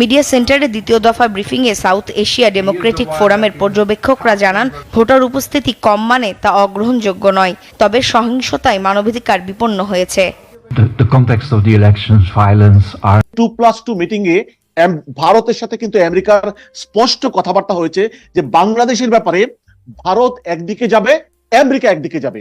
Media সেন্টারে দ্বিতীয় দফা ব্রিফিংয়ে সাউথ এশিয়া ডেমোক্রেটিক ফোরামের পর্যবেক্ষকরা জানান ভোটার উপস্থিতি কম মানে তা অগ্রহণযোগ্য নয় তবে সহিংসতায় মানবাধিকার বিপন্ন হয়েছে। The, the context of the elections, violence, are two plus two meeting এ এম- ভারতের সাথে কিন্তু আমেরিকার স্পষ্ট কথাবার্তা হয়েছে যে বাংলাদেশের ব্যাপারে ভারত একদিকে যাবে আমেরিকা একদিকে যাবে।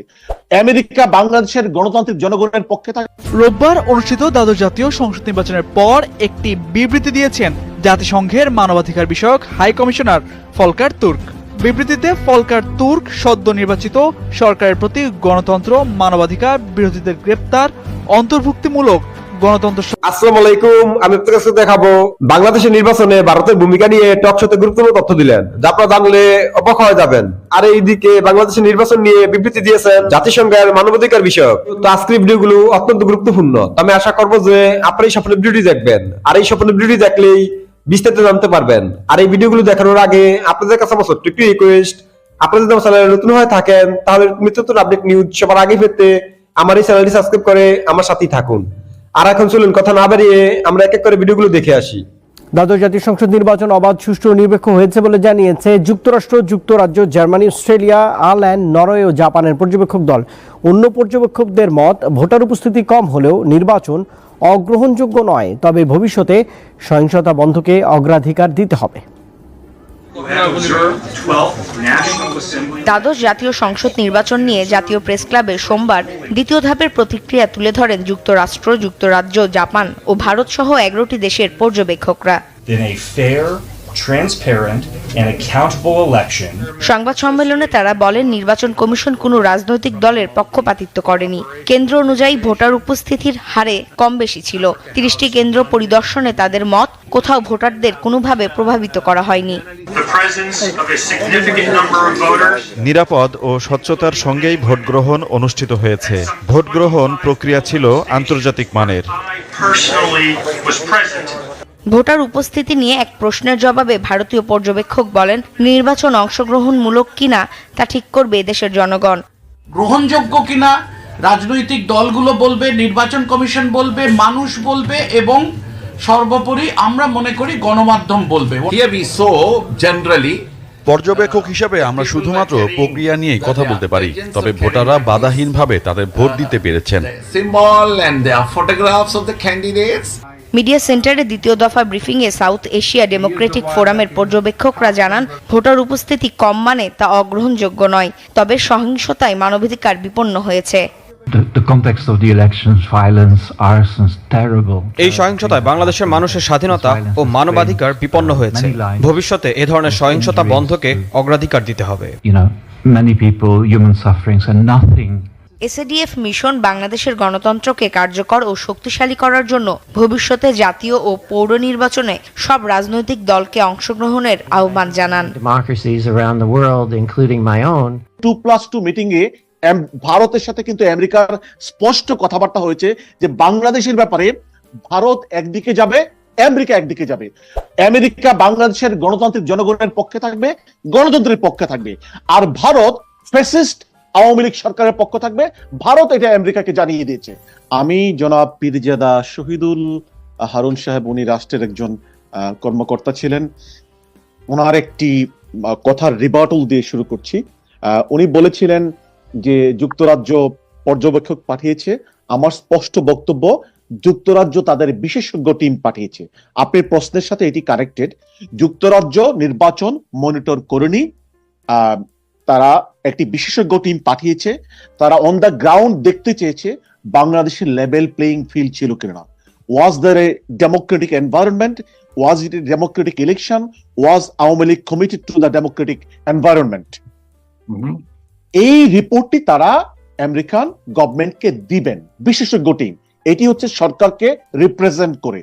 আমেরিকা বাংলাদেশের গণতান্ত্রিক জনগণের পক্ষে থাকে রোববার অনুষ্ঠিত দ্বাদশ জাতীয় সংসদ নির্বাচনের পর একটি বিবৃতি দিয়েছেন জাতিসংঘের মানবাধিকার বিষয়ক হাই কমিশনার ফলকার তুর্ক। বিবৃতিতে ফলকার তুর্ক সদ্য নির্বাচিত সরকারের প্রতি গণতন্ত্র, মানবাধিকার বিরোধীদের গ্রেপ্তার, অন্তর্ভুক্তিমূলক গণতন্ত্র আলাইকুম, আমি আপনার কাছে দেখাবো বাংলাদেশের নির্বাচনে ভারতের ভূমিকা নিয়ে গুরুত্বপূর্ণ তথ্য দিলেন, যা আপনারা জানলে অবাক হয়ে যাবেন। আর এইদিকে বাংলাদেশের নির্বাচন নিয়ে বিবৃতি দিয়েছেন জাতিসংঘের মানবাধিকার বিষয়ক। তো আজকের ভিডিওগুলো অত্যন্ত গুরুত্বপূর্ণ। আমি আশা করব যে আপনারা এই স্বপ্নের ভিডিওটি দেখবেন। আর এই স্বপ্নের ভিডিওটি দেখলেই বিস্তারিত জানতে পারবেন। আর এই ভিডিওগুলো দেখানোর আগে আপনাদের কাছে আমার ছোট্ট একটি রিকোয়েস্ট আপনারা যদি আমার চ্যানেলে নতুন হয়ে থাকেন, তাহলে নিত্য আপডেট নিউজ সবার আগে পেতে আমার এই চ্যানেলটি সাবস্ক্রাইব করে আমার সাথেই থাকুন। আর এখন চলুন কথা না বাড়িয়ে আমরা এক এক করে ভিডিওগুলো দেখে আসি। দ্বাদশ জাতীয় সংসদ নির্বাচন অবাধ, সুষ্ঠু নিরপেক্ষ হয়েছে বলে জানিয়েছে যুক্তরাষ্ট্র, যুক্তরাজ্য, জার্মানি, অস্ট্রেলিয়া, আয়ারল্যান্ড, নরওয়ে ও জাপানের পর্যবেক্ষক দল। অন্য পর্যবেক্ষকদের মত, ভোটার উপস্থিতি কম হলেও নির্বাচন অগ্রহণযোগ্য নয়, তবে ভবিষ্যতে সহিংসতা বন্ধকে অগ্রাধিকার দিতে হবে। দ্বাদশ জাতীয় সংসদ নির্বাচন নিয়ে জাতীয় প্রেস ক্লাবে সোমবার দ্বিতীয় ধাপের প্রতিক্রিয়া তুলে ধরেন যুক্তরাষ্ট্র যুক্তরাজ্য জাপান ও ভারত সহ এগারোটি দেশের পর্যবেক্ষকরা। সংবাদ সম্মেলনে তারা বলেন নির্বাচন কমিশন কোনো রাজনৈতিক দলের পক্ষপাতিত্ব করেনি। কেন্দ্র অনুযায়ী ভোটার উপস্থিতির হারে কম বেশি ছিল। তিরিশটি কেন্দ্র পরিদর্শনে তাদের মত কোথাও ভোটারদের কোনোভাবে প্রভাবিত করা হয়নি। The presence of a significant number of voters. নিরাপদ ও স্বচ্ছতার সঙ্গেই ভোট গ্রহণ অনুষ্ঠিত হয়েছে। ভোট গ্রহণ প্রক্রিয়া ছিল আন্তর্জাতিক মানের. ভোটার উপস্থিতি নিয়ে এক প্রশ্নের জবাবে ভারতীয় পর্যবেক্ষক বলেন নির্বাচন অংশগ্রহণমূলক কিনা তা ঠিক করবে দেশের জনগণ। গ্রহণযোগ্য কিনা রাজনৈতিক দলগুলো বলবে নির্বাচন কমিশন বলবে মানুষ বলবে এবং সর্বোপরি আমরা মনে করি গণমাধ্যম বলবে। We পর্যবেক্ষক হিসেবে আমরা শুধুমাত্র প্রক্রিয়া নিয়েই কথা বলতে পারি তবে ভোটাররা বাধাহীনভাবে তাদের ভোট দিতে পেরেছেন। মিডিয়া সেন্টারে দ্বিতীয় দফা ব্রিফিংয়ে সাউথ এশিয়া ডেমোক্রেটিক ফোরামের পর্যবেক্ষকরা জানান ভোটার উপস্থিতি কম মানে তা অগ্রহণযোগ্য নয় তবে সহিংসতায় মানবাধিকার বিপন্ন হয়েছে। The, the context of the elections, violence, arsons, terrible. এই সহিংসতায় বাংলাদেশের মানুষের স্বাধীনতা ও মানবাধিকার বিপন্ন হয়েছে। ভবিষ্যতে এ ধরনের সহিংসতা বন্ধকে অগ্রাধিকার দিতে হবে। You know, many people, human sufferings, and nothing. SADF mission বাংলাদেশের গণতন্ত্রকে কার্যকর ও শক্তিশালী করার জন্য ভবিষ্যতে জাতীয় ও পৌর নির্বাচনে সব রাজনৈতিক দলকে অংশগ্রহণের আহ্বান জানান। Democracies around the world including my own two plus two meeting এ এম- ভারতের সাথে কিন্তু আমেরিকার স্পষ্ট কথাবার্তা হয়েছে যে বাংলাদেশের ব্যাপারে ভারত একদিকে যাবে, আমেরিকা একদিকে যাবে। আমেরিকা বাংলাদেশের গণতান্ত্রিক জনগণের পক্ষে থাকবে, গণতন্ত্রের পক্ষে থাকবে। আর ভারত ফেসিস্ট আওয়ামী লীগ সরকারের পক্ষ থাকবে, ভারত এটা আমেরিকাকে জানিয়ে দিয়েছে। আমি জনাব পীরজাদা শহীদুল হারুন সাহেব, উনি রাষ্ট্রের একজন কর্মকর্তা ছিলেন। ওনার একটি কথার রিবার্টল দিয়ে শুরু করছি। উনি বলেছিলেন যে যুক্তরাজ্য পর্যবেক্ষক পাঠিয়েছে, আমার স্পষ্ট বক্তব্য, যুক্তরাজ্য তাদের বিশেষজ্ঞ টিম পাঠিয়েছে। আপনার প্রশ্নের সাথে এটি কানেক্টেড। যুক্তরাজ্য নির্বাচন মনিটর করেনি তারা একটি বিশেষজ্ঞ টিম পাঠিয়েছে। তারা অন দ্য গ্রাউন্ড দেখতে চেয়েছে বাংলাদেশের লেভেল প্লেইং ফিল্ড ছিল কিনা। Was there a democratic environment was it a democratic election was Awami League committed to the democratic environment এই রিপোর্টটি তারা আমেরিকান গভর্নমেন্টকে দিবেন, বিশেষজ্ঞ টিম এটি হচ্ছে সরকারকে রিপ্রেজেন্ট করে।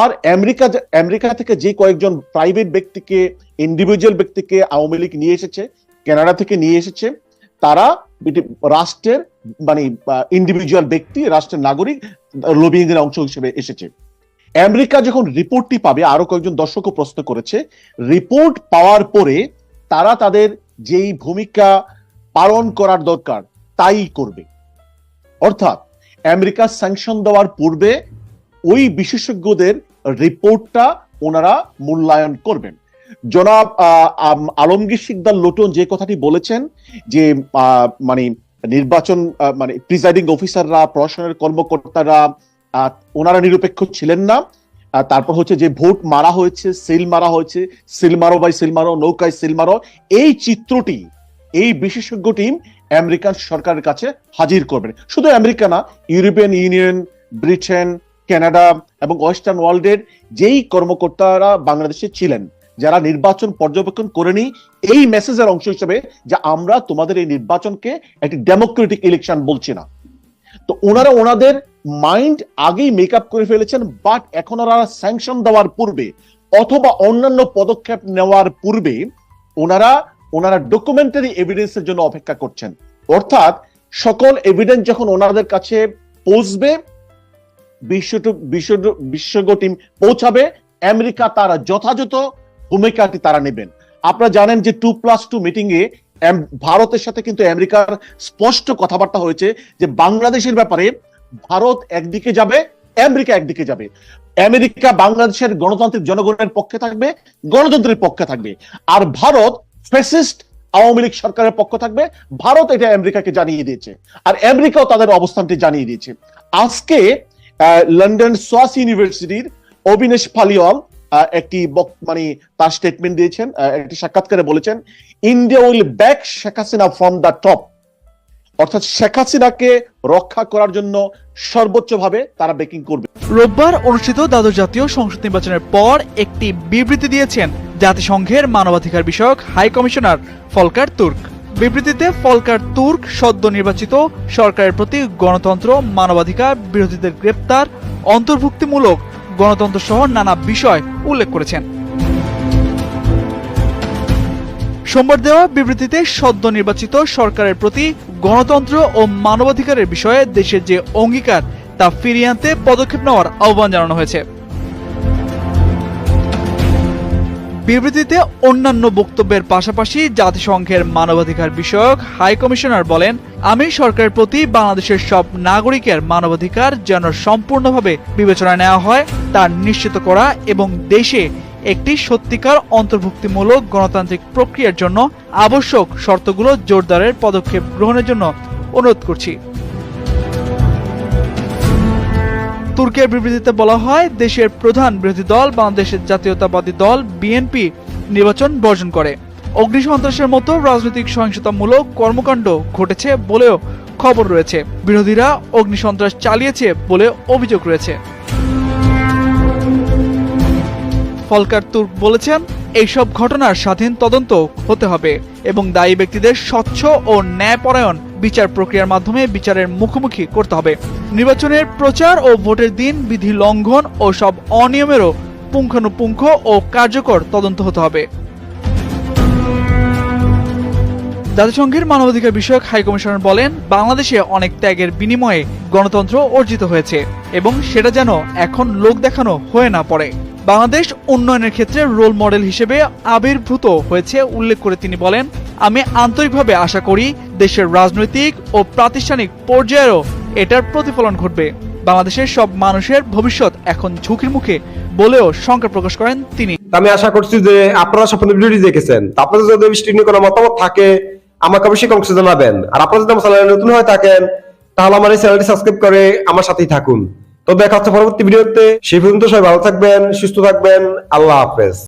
আর আমেরিকা আমেরিকা থেকে যে কয়েকজন প্রাইভেট ব্যক্তিকে ইন্ডিভিজুয়াল ব্যক্তিকে আওয়ামী লীগ নিয়ে এসেছে, কানাডা থেকে নিয়ে এসেছে, তারা রাষ্ট্রের মানে ইন্ডিভিজুয়াল ব্যক্তি, রাষ্ট্রের নাগরিক লবিং এর অংশ হিসেবে এসেছে। আমেরিকা যখন রিপোর্টটি পাবে, আরও কয়েকজন দর্শকও প্রশ্ন করেছে রিপোর্ট পাওয়ার পরে তারা তাদের যেই ভূমিকা পালন করার দরকার, তাই করবে। অর্থাৎ আমেরিকা স্যাংশন দেওয়ার পূর্বে ওই বিশেষজ্ঞদের রিপোর্টটা ওনারা মূল্যায়ন করবেন। জনাব আলমগীর সিকদার লোটন যে কথাটি বলেছেন যে মানে নির্বাচন মানে প্রিজাইডিং অফিসাররা প্রশাসনের কর্মকর্তারা ওনারা নিরপেক্ষ ছিলেন না। তারপর হচ্ছে যে ভোট মারা হয়েছে, সিল মারা হয়েছে, সিল মারো বাই সিল মারো, নৌকায় সিল মারো, এই চিত্রটি এই বিশেষজ্ঞ টিম আমেরিকান সরকারের কাছে হাজির করবেন শুধু আমেরিকা না, ইউরোপিয়ান ইউনিয়ন, ব্রিটেন, কানাডা এবং ওয়েস্টার্ন ওয়ার্ল্ডের যেই কর্মকর্তারা বাংলাদেশে ছিলেন, যারা নির্বাচন পর্যবেক্ষণ করেনি, এই মেসেজের অংশ হিসেবে যে আমরা তোমাদের এই নির্বাচনকে একটি ডেমোক্রেটিক ইলেকশন বলছি না। তো ওনারা ওনাদের মাইন্ড আগেই মেকআপ করে ফেলেছেন, বাট এখন ওরা স্যাংশন দেওয়ার পূর্বে অথবা অন্যান্য পদক্ষেপ নেওয়ার পূর্বে ওনারা ওনারা ডকুমেন্টারি এভিডেন্সের জন্য অপেক্ষা করছেন। অর্থাৎ সকল এভিডেন্স যখন ওনাদের কাছে পৌঁছবে বিশ্ব টিম পৌঁছাবে, আমেরিকা তারা যথাযথ ভূমিকাটি তারা নেবেন। আপনারা জানেন যে টু প্লাস টু মিটিং এ ভারতের সাথে কিন্তু আমেরিকার স্পষ্ট কথাবার্তা হয়েছে যে বাংলাদেশের ব্যাপারে ভারত একদিকে যাবে, আমেরিকা একদিকে যাবে। আমেরিকা বাংলাদেশের গণতান্ত্রিক জনগণের পক্ষে থাকবে, গণতন্ত্রের পক্ষে থাকবে। আর ভারত ফেসিস্ট আওয়ামী লীগ সরকারের পক্ষ থাকবে। ভারত এটা আমেরিকাকে জানিয়ে দিয়েছে। আর আমেরিকাও তাদের অবস্থানটি জানিয়ে দিয়েছে। আজকে লন্ডন সোয়াস ইউনিভার্সিটির অবিনেশ পালিওয়াল একটি মানে তার স্টেটমেন্ট দিয়েছেন একটি সাক্ষাৎকারে বলেছেন, India will back Sheikh Hasina from the top অর্থাৎ শেখ হাসিনাকে রক্ষা করার জন্য সর্বোচ্চভাবে তারা বেকিং করবে। রোববার অনুষ্ঠিত দ্বাদশ জাতীয় সংসদ নির্বাচনের পর একটি বিবৃতি দিয়েছেন জাতিসংঘের মানবাধিকার বিষয়ক হাই কমিশনার ফলকার তুর্ক। বিবৃতিতে ফলকার তুর্ক সদ্য নির্বাচিত সরকারের প্রতি গণতন্ত্র, মানবাধিকার বিরোধীদের গ্রেপ্তার, অন্তর্ভুক্তিমূলক গণতন্ত্র সহ নানা বিষয় উল্লেখ করেছেন। সোমবার দেওয়া বিবৃতিতে সদ্য নির্বাচিত সরকারের প্রতি গণতন্ত্র ও মানবাধিকারের বিষয়ে দেশের যে অঙ্গীকার তা ফিরিয়ে আনতে পদক্ষেপ নেওয়ার আহ্বান জানানো হয়েছে। বিবৃতিতে অন্যান্য বক্তব্যের পাশাপাশি জাতিসংঘের মানবাধিকার বিষয়ক হাই কমিশনার বলেন আমি সরকারের প্রতি বাংলাদেশের সব নাগরিকের মানবাধিকার যেন সম্পূর্ণভাবে বিবেচনায় নেওয়া হয়, তা নিশ্চিত করা এবং দেশে একটি সত্যিকার অন্তর্ভুক্তিমূলক গণতান্ত্রিক প্রক্রিয়ার জন্য আবশ্যক শর্তগুলো জোরদারের পদক্ষেপ গ্রহণের জন্য অনুরোধ করছি। তুর্কের বিবৃতিতে বলা হয়, দেশের প্রধান বিরোধী দল বাংলাদেশের জাতীয়তাবাদী দল বিএনপি নির্বাচন বর্জন করে। অগ্নিসন্ত্রাসের মতো রাজনৈতিক সহিংসতামূলক কর্মকাণ্ড ঘটেছে বলেও খবর রয়েছে। বিরোধীরা অগ্নিসন্ত্রাস চালিয়েছে বলে অভিযোগ রয়েছে। ফলকার তুর্ক বলেছেন, এইসব ঘটনার স্বাধীন তদন্ত হতে হবে এবং দায়ী ব্যক্তিদের স্বচ্ছ ও ন্যায়পরায়ণ বিচার প্রক্রিয়ার মাধ্যমে বিচারের মুখোমুখি করতে হবে। নির্বাচনের প্রচার ও ভোটের দিন, বিধি লঙ্ঘন ও সব অনিয়মেরও পুঙ্খানুপুঙ্খ ও কার্যকর তদন্ত হতে হবে। জাতিসংঘের মানবাধিকার বিষয়ক হাইকমিশনার বলেন, বাংলাদেশে অনেক ত্যাগের বিনিময়ে গণতন্ত্র অর্জিত হয়েছে এবং সেটা যেন এখন লোক দেখানো হয়ে না পড়ে। বাংলাদেশ উন্নয়নের ক্ষেত্রে রোল মডেল হিসেবে আবির্ভূত হয়েছে উল্লেখ করে তিনি বলেন, আমি আন্তরিকভাবে আশা করি দেশের রাজনৈতিক ও প্রাতিষ্ঠানিক পর্যায়েও এটার প্রতিফলন ঘটবে। বাংলাদেশের সব মানুষের ভবিষ্যৎ এখন ঝুঁকির মুখে বলেও শঙ্কা প্রকাশ করেন তিনি। আমি আশা করছি যে আপনারা সম্পূর্ণ দেখেছেন। আপনাদের যদি বিষয়টি নিয়ে কোনো মতামত থাকে, আমাকে অবশ্যই কমেন্টে জানাবেন। আর আপনারা যদি আমার চ্যানেলে নতুন হয়ে থাকেন, তাহলে আমার এই চ্যানেলটি সাবস্ক্রাইব করে আমার সাথেই থাকুন। তো দেখা হচ্ছে পরবর্তী ভিডিওতে। সেই পর্যন্ত সবাই ভালো থাকবেন সুস্থ থাকবেন। আল্লাহ হাফেজ।